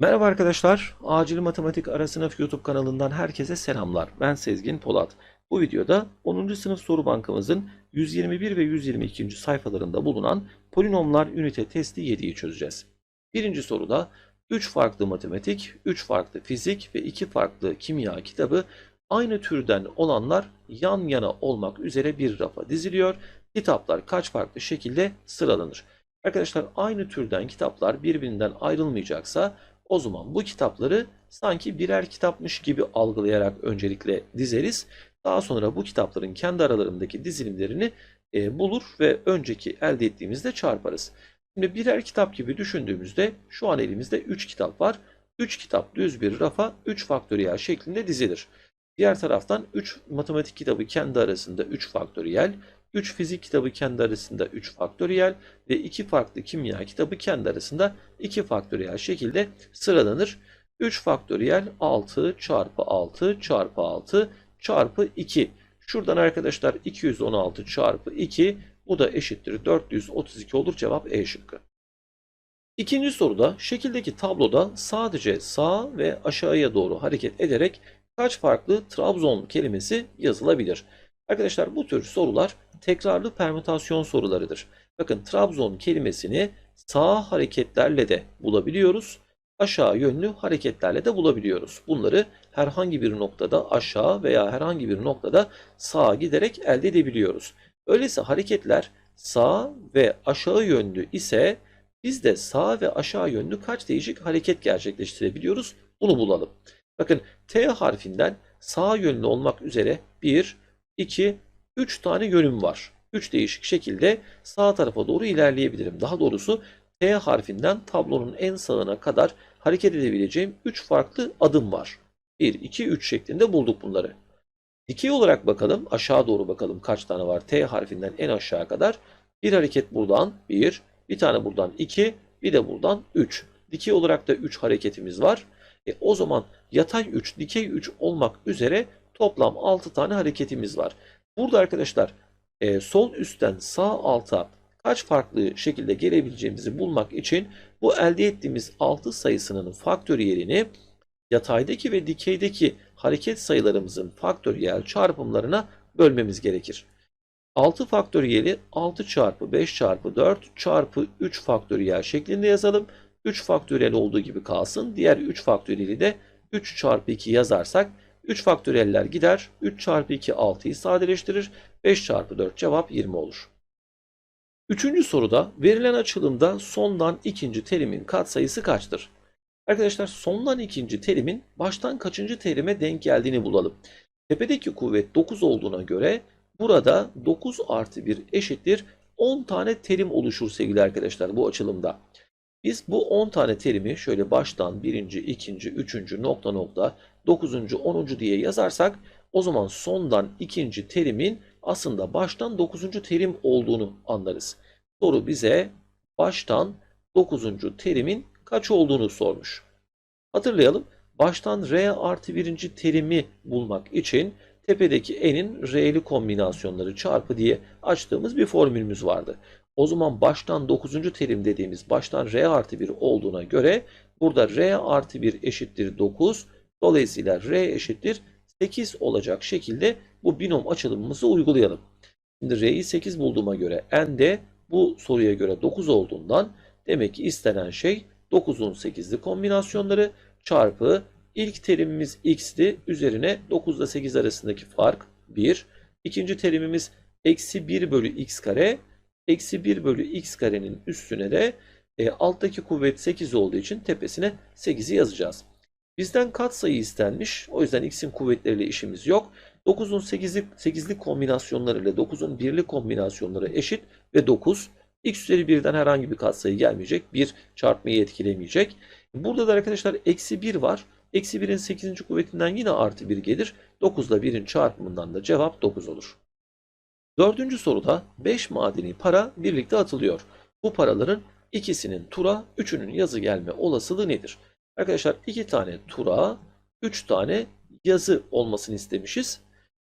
Merhaba arkadaşlar, Acil Matematik Ara Sınıf YouTube kanalından herkese selamlar. Ben Sezgin Polat. Bu videoda 10. sınıf soru bankamızın 121 ve 122. sayfalarında bulunan polinomlar ünite testi 7'yi çözeceğiz. Birinci soruda 3 farklı matematik, 3 farklı fizik ve 2 farklı kimya kitabı aynı türden olanlar yan yana olmak üzere bir rafa diziliyor. Kitaplar kaç farklı şekilde sıralanır? Arkadaşlar aynı türden kitaplar birbirinden ayrılmayacaksa o zaman bu kitapları sanki birer kitapmış gibi algılayarak öncelikle dizeriz. Daha sonra bu kitapların kendi aralarındaki dizilimlerini e, bulur ve önceki elde ettiğimizde çarparız. Şimdi birer kitap gibi düşündüğümüzde şu an elimizde 3 kitap var. 3 kitap düz bir rafa 3 faktöriyel şeklinde dizilir. Diğer taraftan 3 matematik kitabı kendi arasında 3 faktöriyel, 3 fizik kitabı kendi arasında 3 faktöriyel ve 2 farklı kimya kitabı kendi arasında 2 faktöriyel şekilde sıralanır. 3 faktöriyel 6 çarpı 6 çarpı 6 çarpı 2. Şuradan arkadaşlar 216 çarpı 2 bu da eşittir 432 olur cevap E şıkkı. İkinci soruda şekildeki tabloda sadece sağa ve aşağıya doğru hareket ederek kaç farklı Trabzon kelimesi yazılabilir? Arkadaşlar bu tür sorular tekrarlı permütasyon sorularıdır. Bakın Trabzon kelimesini sağ hareketlerle de bulabiliyoruz. Aşağı yönlü hareketlerle de bulabiliyoruz. Bunları herhangi bir noktada aşağı veya herhangi bir noktada sağa giderek elde edebiliyoruz. Öyleyse hareketler sağ ve aşağı yönlü ise biz de sağ ve aşağı yönlü kaç değişik hareket gerçekleştirebiliyoruz? Bunu bulalım. Bakın T harfinden sağ yönlü olmak üzere 1, 2, 3 tane yönüm var. 3 değişik şekilde sağ tarafa doğru ilerleyebilirim. Daha doğrusu T harfinden tablonun en sağına kadar hareket edebileceğim 3 farklı adım var. 1, 2, 3 şeklinde bulduk bunları. Dikey olarak bakalım. Aşağı doğru bakalım kaç tane var. T harfinden en aşağı kadar. Bir hareket buradan 1, bir tane buradan 2, bir de buradan 3. Dikey olarak da 3 hareketimiz var. E, o zaman yatay 3, dikey 3 olmak üzere toplam 6 tane hareketimiz var. Burada arkadaşlar e, sol üstten sağ alta kaç farklı şekilde gelebileceğimizi bulmak için bu elde ettiğimiz 6 sayısının faktöriyelini yataydaki ve dikeydeki hareket sayılarımızın faktöriyel çarpımlarına bölmemiz gerekir. 6 faktöriyeli 6 çarpı 5 çarpı 4 çarpı 3 faktöriyel şeklinde yazalım. 3 faktöriyel olduğu gibi kalsın. Diğer 3 faktöriyeli de 3 çarpı 2 yazarsak 3 faktöriyeller gider. 3 çarpı 2 6'yı sadeleştirir. 5 çarpı 4 cevap 20 olur. Üçüncü soruda verilen açılımda sondan ikinci terimin katsayısı kaçtır? Arkadaşlar sondan ikinci terimin baştan kaçıncı terime denk geldiğini bulalım. Tepedeki kuvvet 9 olduğuna göre burada 9 artı 1 eşittir 10 tane terim oluşur sevgili arkadaşlar bu açılımda. Biz bu 10 tane terimi şöyle baştan birinci, ikinci, üçüncü, nokta nokta, dokuzuncu, onuncu diye yazarsak o zaman sondan ikinci terimin aslında baştan dokuzuncu terim olduğunu anlarız. Soru bize baştan dokuzuncu terimin kaç olduğunu sormuş. Hatırlayalım. Baştan R artı birinci terimi bulmak için tepedeki n'in r'li kombinasyonları çarpı diye açtığımız bir formülümüz vardı. O zaman baştan 9. terim dediğimiz baştan r artı 1 olduğuna göre burada r artı 1 eşittir 9. Dolayısıyla r eşittir 8 olacak şekilde bu binom açılımımızı uygulayalım. Şimdi r'yi 8 bulduğuma göre n de bu soruya göre 9 olduğundan demek ki istenen şey 9'un 8'li kombinasyonları çarpı ilk terimimiz x'ti. Üzerine 9 ile 8 arasındaki fark 1. İkinci terimimiz eksi 1 bölü x kare. Eksi 1 bölü x karenin üstüne de e, alttaki kuvvet 8 olduğu için tepesine 8'i yazacağız. Bizden katsayı istenmiş. O yüzden x'in kuvvetleriyle işimiz yok. 9'un 8'lik 8'lik kombinasyonları ile 9'un 1'lik kombinasyonları eşit ve 9. x üzeri 1'den herhangi bir katsayı gelmeyecek. 1 çarpmayı etkilemeyecek. Burada da arkadaşlar eksi 1 var. Eksi 1'in 8. kuvvetinden yine artı 1 gelir. 9 ile 1'in çarpımından da cevap 9 olur. Dördüncü soruda 5 madeni para birlikte atılıyor. Bu paraların ikisinin tura, üçünün yazı gelme olasılığı nedir? Arkadaşlar iki tane tura, üç tane yazı olmasını istemişiz.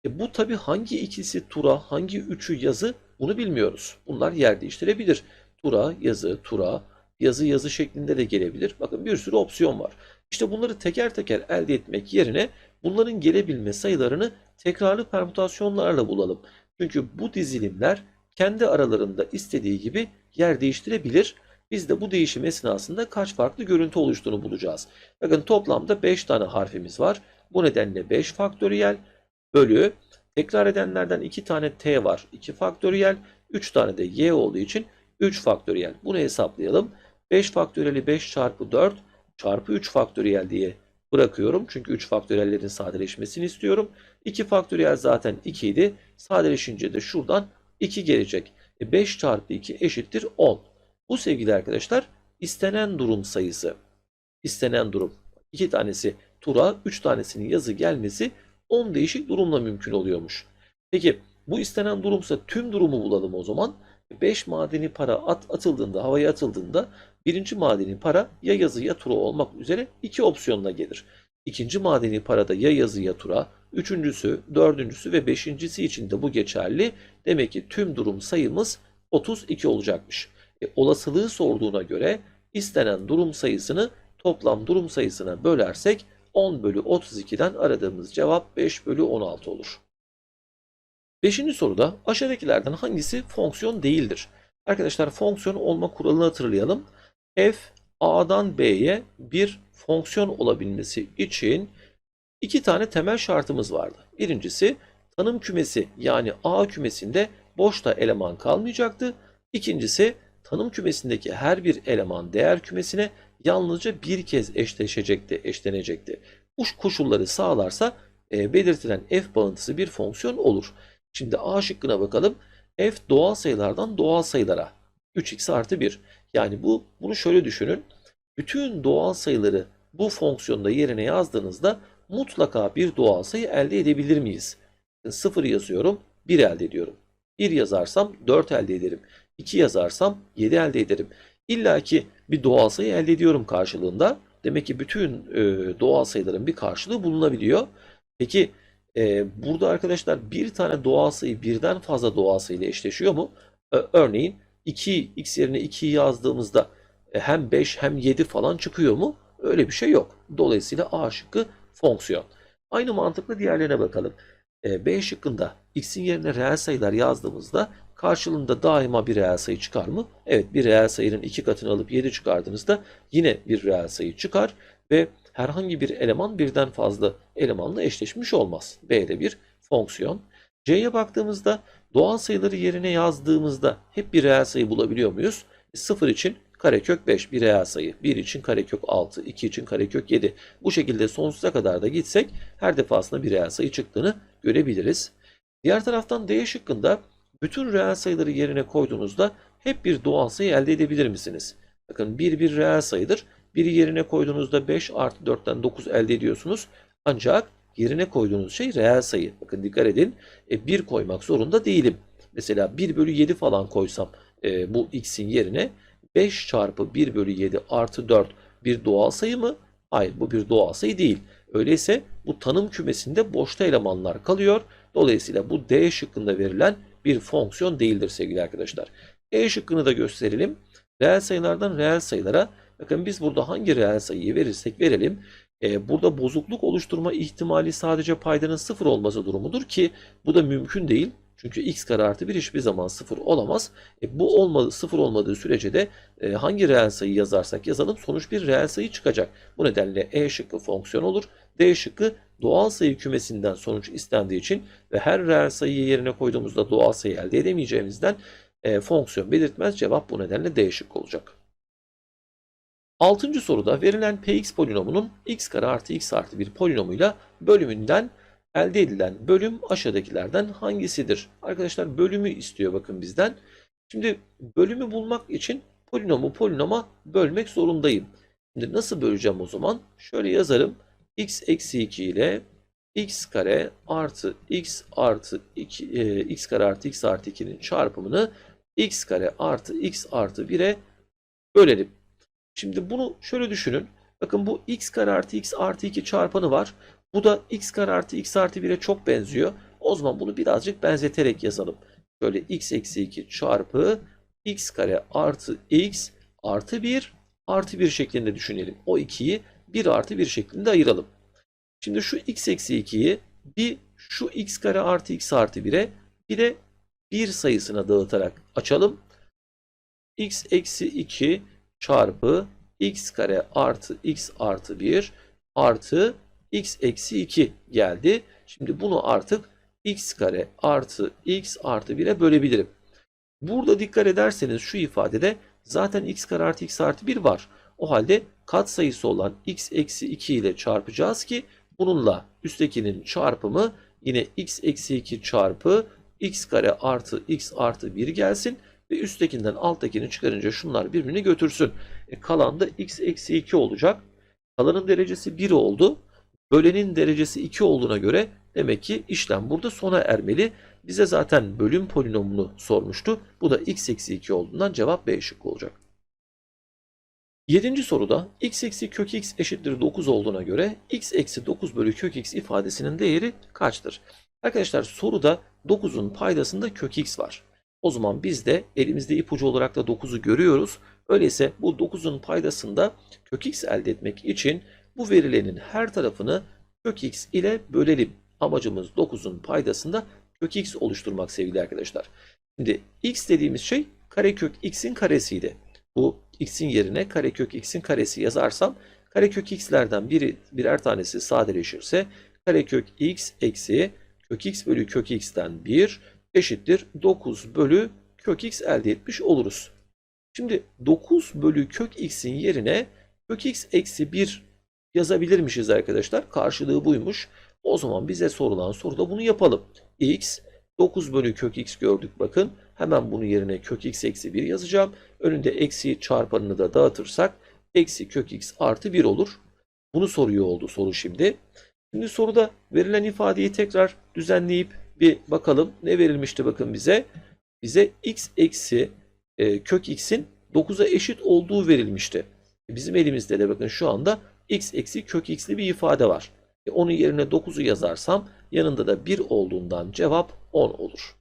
E bu tabi hangi ikisi tura, hangi üçü yazı bunu bilmiyoruz. Bunlar yer değiştirebilir. Tura, yazı, tura, yazı yazı şeklinde de gelebilir. Bakın bir sürü opsiyon var. İşte bunları teker teker elde etmek yerine bunların gelebilme sayılarını tekrarlı permütasyonlarla bulalım. Çünkü bu dizilimler kendi aralarında istediği gibi yer değiştirebilir. Biz de bu değişim esnasında kaç farklı görüntü oluştuğunu bulacağız. Bakın toplamda 5 tane harfimiz var. Bu nedenle 5 faktöriyel bölü tekrar edenlerden 2 tane t var. 2 faktöriyel 3 tane de y olduğu için 3 faktöriyel. Bunu hesaplayalım. 5 faktöriyeli 5 çarpı 4 çarpı 3 faktöriyel diye bırakıyorum. Çünkü 3 faktöriyellerin sadeleşmesini istiyorum. 2 faktöriyel zaten 2 idi. Sadeleşince de şuradan 2 gelecek. E 5 çarpı 2 eşittir 10. Bu sevgili arkadaşlar istenen durum sayısı. İstenen durum. 2 tanesi tura, 3 tanesinin yazı gelmesi 10 değişik durumla mümkün oluyormuş. Peki bu istenen durumsa tüm durumu bulalım o zaman. 5 madeni para at, atıldığında, havaya atıldığında birinci madeni para ya yazı ya tura olmak üzere iki opsiyonla gelir. İkinci madeni parada ya yazı ya tura, üçüncüsü, dördüncüsü ve beşincisi için de bu geçerli. Demek ki tüm durum sayımız 32 olacakmış. E, olasılığı sorduğuna göre istenen durum sayısını toplam durum sayısına bölersek 10 bölü 32'den aradığımız cevap 5 bölü 16 olur. Beşinci soruda aşağıdakilerden hangisi fonksiyon değildir? Arkadaşlar fonksiyon olma kuralını hatırlayalım. F A'dan B'ye bir fonksiyon olabilmesi için iki tane temel şartımız vardı. Birincisi tanım kümesi yani A kümesinde boşta eleman kalmayacaktı. İkincisi tanım kümesindeki her bir eleman değer kümesine yalnızca bir kez eşleşecekti, eşlenecekti. Bu koşulları sağlarsa e, belirtilen f bağıntısı bir fonksiyon olur. Şimdi A şıkkına bakalım. f doğal sayılardan doğal sayılara 3x artı 1. Yani bu bunu şöyle düşünün. Bütün doğal sayıları bu fonksiyonda yerine yazdığınızda mutlaka bir doğal sayı elde edebilir miyiz? 0 yazıyorum, 1 elde ediyorum. 1 yazarsam 4 elde ederim. 2 yazarsam 7 elde ederim. İlla ki bir doğal sayı elde ediyorum karşılığında. Demek ki bütün e, doğal sayıların bir karşılığı bulunabiliyor. Peki e, burada arkadaşlar bir tane doğal sayı birden fazla doğal sayı ile eşleşiyor mu? Ö- örneğin 2 x yerine 2'yi yazdığımızda e, hem 5 hem 7 falan çıkıyor mu? Öyle bir şey yok. Dolayısıyla A şıkkı fonksiyon. Aynı mantıkla diğerlerine bakalım. E, B şıkkında x'in yerine reel sayılar yazdığımızda karşılığında daima bir reel sayı çıkar mı? Evet bir reel sayının iki katını alıp 7 çıkardığınızda yine bir reel sayı çıkar ve herhangi bir eleman birden fazla elemanla eşleşmiş olmaz. B'de bir fonksiyon. C'ye baktığımızda doğal sayıları yerine yazdığımızda hep bir reel sayı bulabiliyor muyuz? 0 için karekök 5 bir reel sayı, 1 için karekök 6, 2 için karekök 7. Bu şekilde sonsuza kadar da gitsek her defasında bir reel sayı çıktığını görebiliriz. Diğer taraftan D şıkkında bütün reel sayıları yerine koyduğunuzda hep bir doğal sayı elde edebilir misiniz? Bakın 1 bir reel sayıdır. Biri yerine koyduğunuzda 5 artı 4'ten 9 elde ediyorsunuz. Ancak yerine koyduğunuz şey reel sayı. Bakın dikkat edin. E, 1 koymak zorunda değilim. Mesela 1 bölü 7 falan koysam e, bu x'in yerine 5 çarpı 1 bölü 7 artı 4 bir doğal sayı mı? Hayır bu bir doğal sayı değil. Öyleyse bu tanım kümesinde boşta elemanlar kalıyor. Dolayısıyla bu D şıkkında verilen bir fonksiyon değildir sevgili arkadaşlar. E şıkkını da gösterelim. Reel sayılardan reel sayılara bakın biz burada hangi reel sayıyı verirsek verelim e, burada bozukluk oluşturma ihtimali sadece paydanın sıfır olması durumudur ki bu da mümkün değil. Çünkü x kare artı 1 hiçbir zaman sıfır olamaz. E, bu olmadı, sıfır olmadığı sürece de e, hangi reel sayı yazarsak yazalım sonuç bir reel sayı çıkacak. Bu nedenle E şıkkı fonksiyon olur. D şıkkı doğal sayı kümesinden sonuç istendiği için ve her reel sayıyı yerine koyduğumuzda doğal sayı elde edemeyeceğimizden e, fonksiyon belirtmez. Cevap bu nedenle D şıkkı olacak. Altıncı soruda verilen px polinomunun x kare artı x artı bir polinomuyla bölümünden elde edilen bölüm aşağıdakilerden hangisidir? Arkadaşlar bölümü istiyor bakın bizden. Şimdi bölümü bulmak için polinomu polinoma bölmek zorundayım. Şimdi nasıl böleceğim o zaman? Şöyle yazarım. x eksi 2 ile x kare artı x artı 2 e, x kare artı x artı 2'nin çarpımını x kare artı x artı 1'e bölelim. Şimdi bunu şöyle düşünün. Bakın bu x kare artı x artı 2 çarpanı var. Bu da x kare artı x artı 1'e çok benziyor. O zaman bunu birazcık benzeterek yazalım. Böyle x eksi 2 çarpı x kare artı x artı 1 artı 1 şeklinde düşünelim. O 2'yi 1 artı 1 şeklinde ayıralım. Şimdi şu x eksi 2'yi bir şu x kare artı x artı 1'e bir de 1 sayısına dağıtarak açalım. x eksi 2 çarpı x kare artı x artı 1 artı x eksi 2 geldi. Şimdi bunu artık x kare artı x artı 1'e bölebilirim. Burada dikkat ederseniz şu ifadede zaten x kare artı x artı 1 var. O halde katsayısı olan x eksi 2 ile çarpacağız ki bununla üsttekinin çarpımı yine x eksi 2 çarpı x kare artı x artı 1 gelsin ve üsttekinden alttakini çıkarınca şunlar birbirini götürsün. E, kalan da x eksi 2 olacak. Kalanın derecesi 1 oldu. Bölenin derecesi 2 olduğuna göre demek ki işlem burada sona ermeli. Bize zaten bölüm polinomunu sormuştu. Bu da x eksi 2 olduğundan cevap B şıkkı olacak. Yedinci soruda x eksi kök x eşittir 9 olduğuna göre x eksi 9 bölü kök x ifadesinin değeri kaçtır? Arkadaşlar soruda 9'un paydasında kök x var. O zaman biz de elimizde ipucu olarak da 9'u görüyoruz. Öyleyse bu 9'un paydasında kök x elde etmek için bu verilenin her tarafını kök x ile bölelim. Amacımız 9'un paydasında kök x oluşturmak sevgili arkadaşlar. Şimdi x dediğimiz şey karekök x'in karesiydi. Bu x'in yerine karekök x'in karesi yazarsam karekök x'lerden biri birer tanesi sadeleşirse karekök x eksi kök x bölü kök x'ten 1 eşittir 9 bölü kök x elde etmiş oluruz. Şimdi 9 bölü kök x'in yerine kök x eksi 1 yazabilirmişiz arkadaşlar. Karşılığı buymuş. O zaman bize sorulan soruda bunu yapalım. x 9 bölü kök x gördük bakın. Hemen bunun yerine kök x eksi 1 yazacağım. Önünde eksi çarpanını da dağıtırsak eksi kök x artı 1 olur. Bunu soruyor oldu soru şimdi. Şimdi soruda verilen ifadeyi tekrar düzenleyip bir bakalım. Ne verilmişti bakın bize. Bize x eksi e, kök x'in 9'a eşit olduğu verilmişti. Bizim elimizde de bakın şu anda x eksi kök x'li bir ifade var. E, onun yerine 9'u yazarsam yanında da 1 olduğundan cevap 10 olur.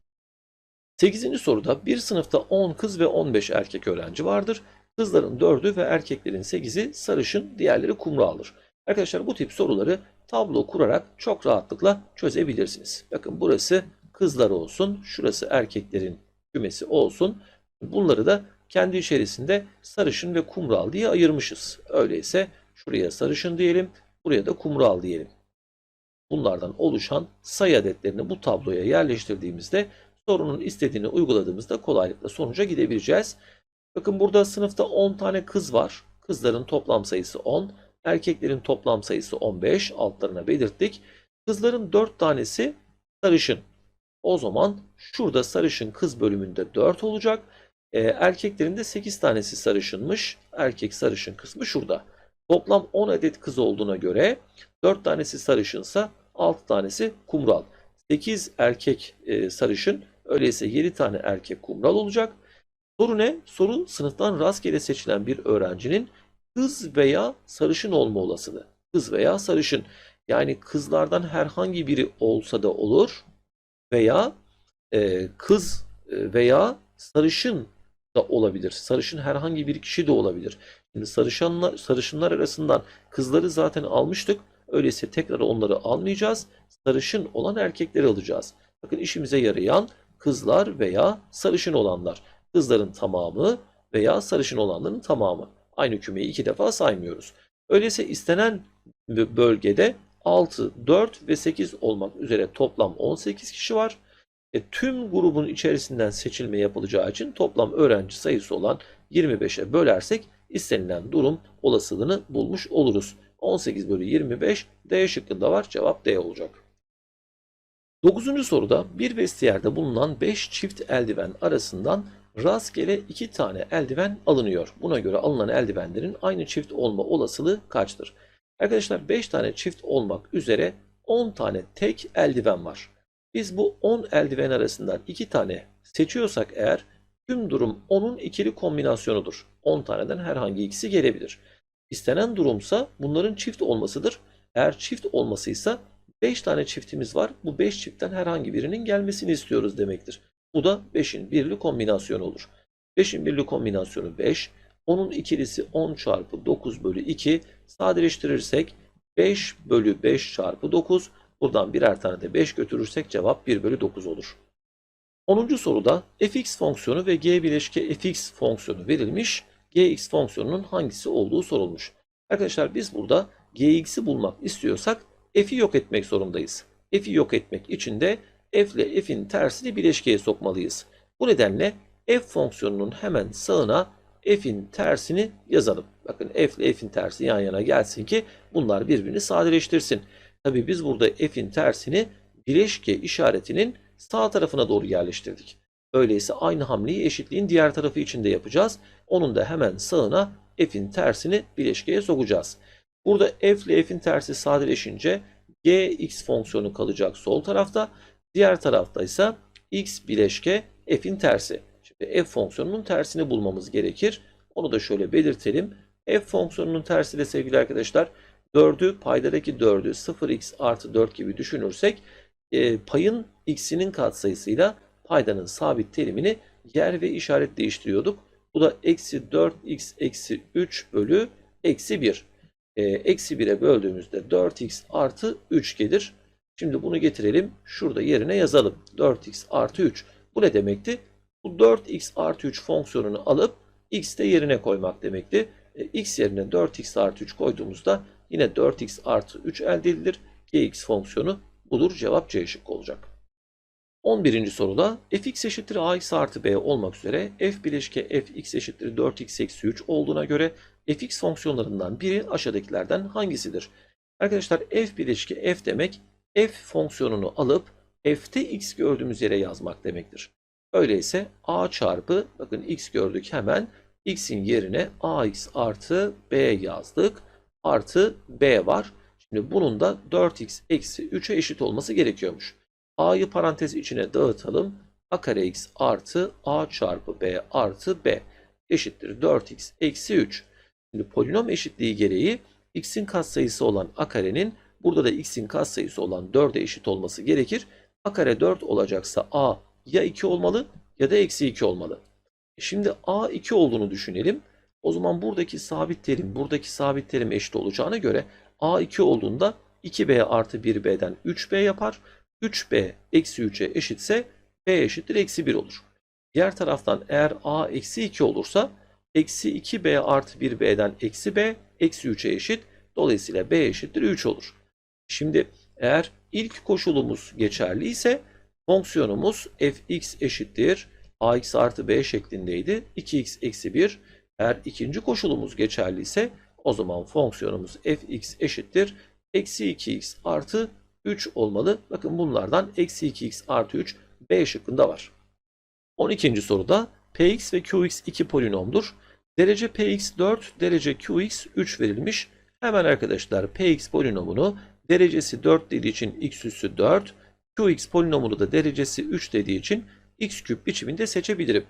8. soruda bir sınıfta 10 kız ve 15 erkek öğrenci vardır. Kızların 4'ü ve erkeklerin 8'i sarışın, diğerleri kumraldır. Arkadaşlar bu tip soruları tablo kurarak çok rahatlıkla çözebilirsiniz. Bakın burası kızlar olsun, şurası erkeklerin kümesi olsun. Bunları da kendi içerisinde sarışın ve kumral diye ayırmışız. Öyleyse şuraya sarışın diyelim, buraya da kumral diyelim. Bunlardan oluşan sayı adetlerini bu tabloya yerleştirdiğimizde sorunun istediğini uyguladığımızda kolaylıkla sonuca gidebileceğiz. Bakın burada sınıfta 10 tane kız var. Kızların toplam sayısı 10. Erkeklerin toplam sayısı 15. Altlarına belirttik. Kızların 4 tanesi sarışın. O zaman şurada sarışın kız bölümünde 4 olacak. Ee, erkeklerin de 8 tanesi sarışınmış. Erkek sarışın kısmı şurada. Toplam 10 adet kız olduğuna göre 4 tanesi sarışınsa 6 tanesi kumral. 8 erkek e, sarışın, öyleyse 7 tane erkek kumral olacak. Soru ne? Soru sınıftan rastgele seçilen bir öğrencinin kız veya sarışın olma olasılığı. Kız veya sarışın. Yani kızlardan herhangi biri olsa da olur veya e, kız e, veya sarışın da olabilir. Sarışın herhangi bir kişi de olabilir. Şimdi sarışınlar, sarışınlar arasından kızları zaten almıştık. Öyleyse tekrar onları almayacağız. Sarışın olan erkekleri alacağız. Bakın işimize yarayan kızlar veya sarışın olanlar. Kızların tamamı veya sarışın olanların tamamı. Aynı kümeyi iki defa saymıyoruz. Öyleyse istenen bölgede 6, 4 ve 8 olmak üzere toplam 18 kişi var. E, tüm grubun içerisinden seçilme yapılacağı için toplam öğrenci sayısı olan 25'e bölersek istenilen durum olasılığını bulmuş oluruz. 18 bölü 25 D şıkkında var. Cevap D olacak. 9. soruda bir vestiyerde bulunan 5 çift eldiven arasından rastgele 2 tane eldiven alınıyor. Buna göre alınan eldivenlerin aynı çift olma olasılığı kaçtır? Arkadaşlar 5 tane çift olmak üzere 10 tane tek eldiven var. Biz bu 10 eldiven arasından 2 tane seçiyorsak eğer tüm durum 10'un ikili kombinasyonudur. 10 taneden herhangi ikisi gelebilir. İstenen durumsa bunların çift olmasıdır. Eğer çift olmasıysa 5 tane çiftimiz var. Bu 5 çiftten herhangi birinin gelmesini istiyoruz demektir. Bu da 5'in birli kombinasyonu olur. 5'in birli kombinasyonu 5. 10'un ikilisi 10 çarpı 9 bölü 2 sadeleştirirsek 5 bölü 5 çarpı 9 buradan birer tane de 5 götürürsek cevap 1 bölü 9 olur. 10. soruda fx fonksiyonu ve g bileşke fx fonksiyonu verilmiş. gx fonksiyonunun hangisi olduğu sorulmuş. Arkadaşlar biz burada gx'i bulmak istiyorsak f'i yok etmek zorundayız. F'i yok etmek için de f ile f'in tersini bileşkeye sokmalıyız. Bu nedenle f fonksiyonunun hemen sağına f'in tersini yazalım. Bakın f ile f'in tersi yan yana gelsin ki bunlar birbirini sadeleştirsin. Tabi biz burada f'in tersini bileşke işaretinin sağ tarafına doğru yerleştirdik. Öyleyse aynı hamleyi eşitliğin diğer tarafı için de yapacağız. Onun da hemen sağına f'in tersini bileşkeye sokacağız. Burada f ile f'in tersi sadeleşince gx fonksiyonu kalacak sol tarafta. Diğer tarafta ise x bileşke f'in tersi. Şimdi f fonksiyonunun tersini bulmamız gerekir. Onu da şöyle belirtelim. f fonksiyonunun tersi de sevgili arkadaşlar 4'ü paydadaki 4'ü 0x artı 4 gibi düşünürsek e, payın x'inin katsayısıyla paydanın sabit terimini yer ve işaret değiştiriyorduk. Bu da eksi 4x eksi 3 bölü eksi 1. E, eksi 1'e böldüğümüzde 4x artı 3 gelir. Şimdi bunu getirelim. Şurada yerine yazalım. 4x artı 3. Bu ne demekti? Bu 4x artı 3 fonksiyonunu alıp x de yerine koymak demekti. E, x yerine 4x artı 3 koyduğumuzda yine 4x artı 3 elde edilir. gx fonksiyonu budur. Cevap C şıkkı olacak. 11. soruda fx eşittir ax artı b olmak üzere f bileşke fx eşittir 4x eksi 3 olduğuna göre fx fonksiyonlarından biri aşağıdakilerden hangisidir? Arkadaşlar f bileşke f demek f fonksiyonunu alıp f'te x gördüğümüz yere yazmak demektir. Öyleyse a çarpı bakın x gördük hemen x'in yerine ax artı b yazdık. Artı b var. Şimdi bunun da 4x eksi 3'e eşit olması gerekiyormuş. a'yı parantez içine dağıtalım. a kare x artı a çarpı b artı b eşittir 4x eksi 3. Şimdi polinom eşitliği gereği x'in katsayısı olan a karenin burada da x'in katsayısı olan 4'e eşit olması gerekir. a kare 4 olacaksa a ya 2 olmalı ya da eksi 2 olmalı. Şimdi a 2 olduğunu düşünelim. O zaman buradaki sabit terim, buradaki sabit terim eşit olacağına göre a 2 olduğunda 2b artı 1b'den 3b yapar. 3b eksi 3'e eşitse b eşittir eksi 1 olur. Diğer taraftan eğer a eksi 2 olursa eksi 2b artı 1b'den eksi b eksi 3'e eşit. Dolayısıyla b eşittir 3 olur. Şimdi eğer ilk koşulumuz geçerli ise fonksiyonumuz fx eşittir ax artı b şeklindeydi. 2x eksi 1. Eğer ikinci koşulumuz geçerli ise o zaman fonksiyonumuz fx eşittir. Eksi 2x artı 3 olmalı. Bakın bunlardan eksi 2x artı 3 b şıkkında var. 12. soruda px ve qx iki polinomdur. Derece px 4, derece qx 3 verilmiş. Hemen arkadaşlar px polinomunu derecesi 4 dediği için x üssü 4, qx polinomunu da derecesi 3 dediği için x küp biçiminde seçebilirim.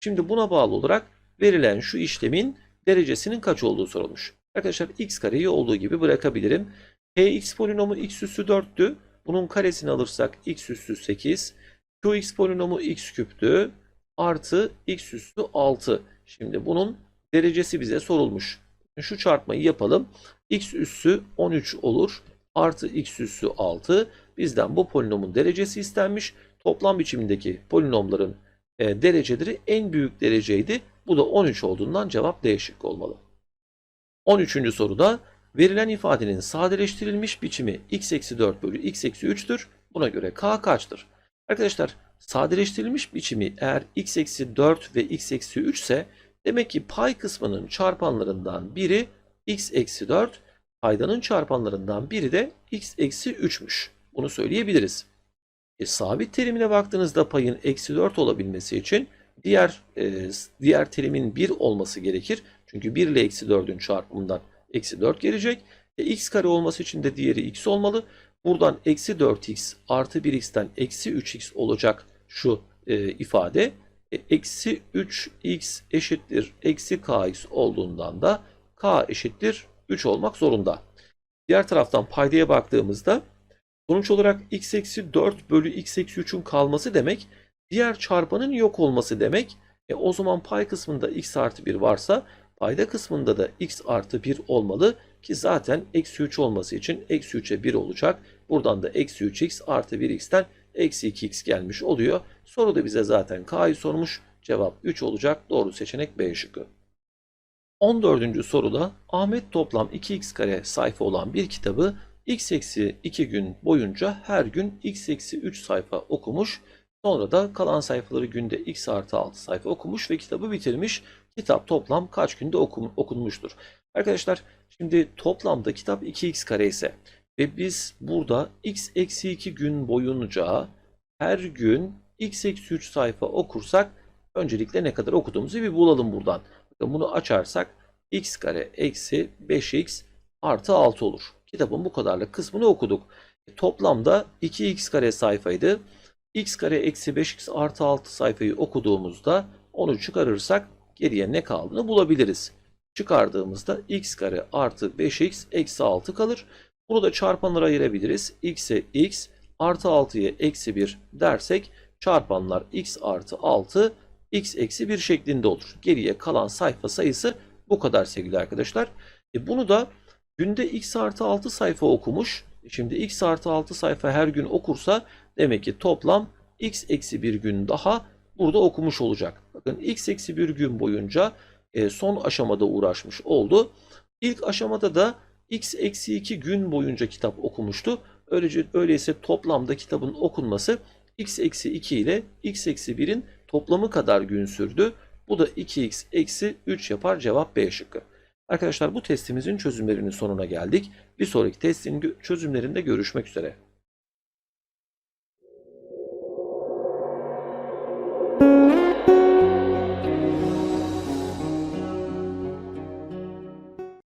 Şimdi buna bağlı olarak verilen şu işlemin derecesinin kaç olduğu sorulmuş. Arkadaşlar x kareyi olduğu gibi bırakabilirim. px polinomu x üssü 4'tü. Bunun karesini alırsak x üssü 8. qx polinomu x küptü. Artı x üssü 6. Şimdi bunun derecesi bize sorulmuş. Şu çarpmayı yapalım. x üssü 13 olur. Artı x üssü 6. Bizden bu polinomun derecesi istenmiş. Toplam biçimindeki polinomların e, dereceleri en büyük dereceydi. Bu da 13 olduğundan cevap D şıkkı olmalı. 13. soruda verilen ifadenin sadeleştirilmiş biçimi x eksi 4 bölü x eksi 3'tür. Buna göre k kaçtır? Arkadaşlar sadeleştirilmiş biçimi eğer x eksi 4 ve x eksi 3 ise demek ki pay kısmının çarpanlarından biri x eksi 4, paydanın çarpanlarından biri de x eksi 3'müş. Bunu söyleyebiliriz. E, sabit terimine baktığınızda payın eksi 4 olabilmesi için diğer e, diğer terimin 1 olması gerekir. Çünkü 1 ile eksi 4'ün çarpımından eksi 4 gelecek. E, x kare olması için de diğeri x olmalı. Buradan eksi 4x artı 1x'ten eksi 3x olacak şu e, ifade. E, eksi 3x eşittir eksi kx olduğundan da k eşittir 3 olmak zorunda. Diğer taraftan paydaya baktığımızda sonuç olarak x eksi 4 bölü x eksi 3'ün kalması demek diğer çarpanın yok olması demek. E, o zaman pay kısmında x artı 1 varsa Payda kısmında da x artı 1 olmalı ki zaten eksi 3 olması için eksi 3'e 1 olacak. Buradan da eksi 3x artı 1x'ten eksi 2x gelmiş oluyor. Soru da bize zaten k'yı sormuş. Cevap 3 olacak. Doğru seçenek B şıkkı. 14. soruda Ahmet toplam 2x kare sayfa olan bir kitabı x eksi 2 gün boyunca her gün x eksi 3 sayfa okumuş. Sonra da kalan sayfaları günde x artı 6 sayfa okumuş ve kitabı bitirmiş. Kitap toplam kaç günde okum, okunmuştur? Arkadaşlar şimdi toplamda kitap 2x kare ise ve biz burada x eksi 2 gün boyunca her gün x eksi 3 sayfa okursak öncelikle ne kadar okuduğumuzu bir bulalım buradan. Bakın bunu açarsak x kare eksi 5x artı 6 olur. Kitabın bu kadarlık kısmını okuduk. E, Toplamda 2x kare sayfaydı. X kare eksi 5x artı 6 sayfayı okuduğumuzda onu çıkarırsak geriye ne kaldığını bulabiliriz. Çıkardığımızda x kare artı 5x eksi 6 kalır. Bunu da çarpanlara ayırabiliriz. x'e x artı 6'ya eksi 1 dersek çarpanlar x artı 6 x eksi 1 şeklinde olur. Geriye kalan sayfa sayısı bu kadar sevgili arkadaşlar. E bunu da günde x artı 6 sayfa okumuş. Şimdi x artı 6 sayfa her gün okursa demek ki toplam x eksi 1 gün daha burada okumuş olacak. Bakın x eksi 1 gün boyunca e, son aşamada uğraşmış oldu. İlk aşamada da x eksi 2 gün boyunca kitap okumuştu. Öylece, öyleyse toplamda kitabın okunması x eksi 2 ile x eksi 1'in toplamı kadar gün sürdü. Bu da 2x eksi 3 yapar cevap B şıkkı. Arkadaşlar bu testimizin çözümlerinin sonuna geldik. Bir sonraki testin çözümlerinde görüşmek üzere.